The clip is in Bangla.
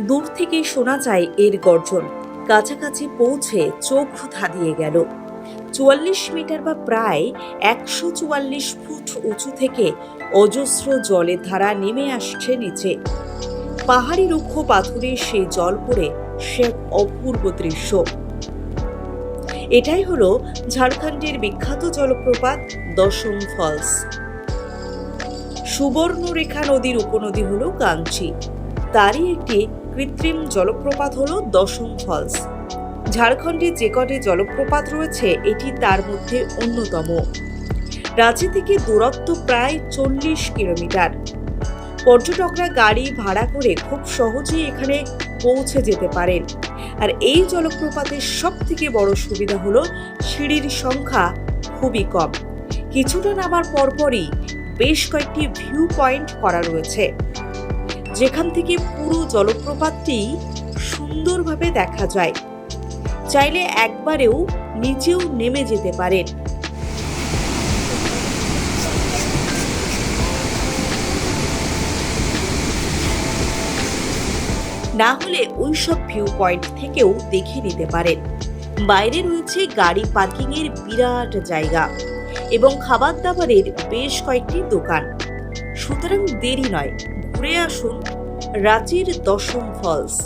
দূর থেকে শোনা যায় এর গর্জন। কাছাকাছি পৌঁছে চোখ ধাঁধিয়ে গেল। চুয়াল্লিশ মিটার বা প্রায় একশো চুয়াল্লিশ ফুট উঁচু থেকে অজস্র জলের ধারা নেমে আসছে নিচে। পাহাড়ি রুক্ষ পাথরে সেই জল পড়ে সে অপূর্ব দৃশ্য। এটাই হলো ঝাড়খণ্ডের বিখ্যাত জলপ্রপাত দশম ফলস। সুবর্ণরেখা নদীর উপনদী হল কাঞ্চি। তারই একটি কৃত্রিম জলপ্রপাত হল দশম ফলস। ঝাড়খণ্ডে যে কটি জলপ্রপাত রয়েছে, এটি তার মধ্যে অন্যতম। রাঁচি থেকে দূরত্ব প্রায় চল্লিশ কিলোমিটার। পর্যটকরা গাড়ি ভাড়া করে খুব সহজেই এখানে পৌঁছে যেতে পারেন। আর এই জলপ্রপাতের সব থেকে বড় সুবিধা হলো, সিঁড়ির সংখ্যা খুবই কম। কিছুটা নামার পরপরই বেশ কয়েকটি ভিউ পয়েন্ট করা রয়েছে। যেখান থেকে পুরো জলপ্রপাতটি সুন্দরভাবে দেখা যায়। চাইলে একবারেও নিচেও নেমে যেতে পারেন। না হলে ওই সব ভিউ পয়েন্ট থেকেও দেখে নিতে পারেন। বাইরে রয়েছে গাড়ি পার্কিং এর বিরাট জায়গা এবং খাবার দাবারের বেশ কয়েকটি দোকান। সুতরাং দেরি নয় ঘুরে আসুন রাঁচির দশম ফলস।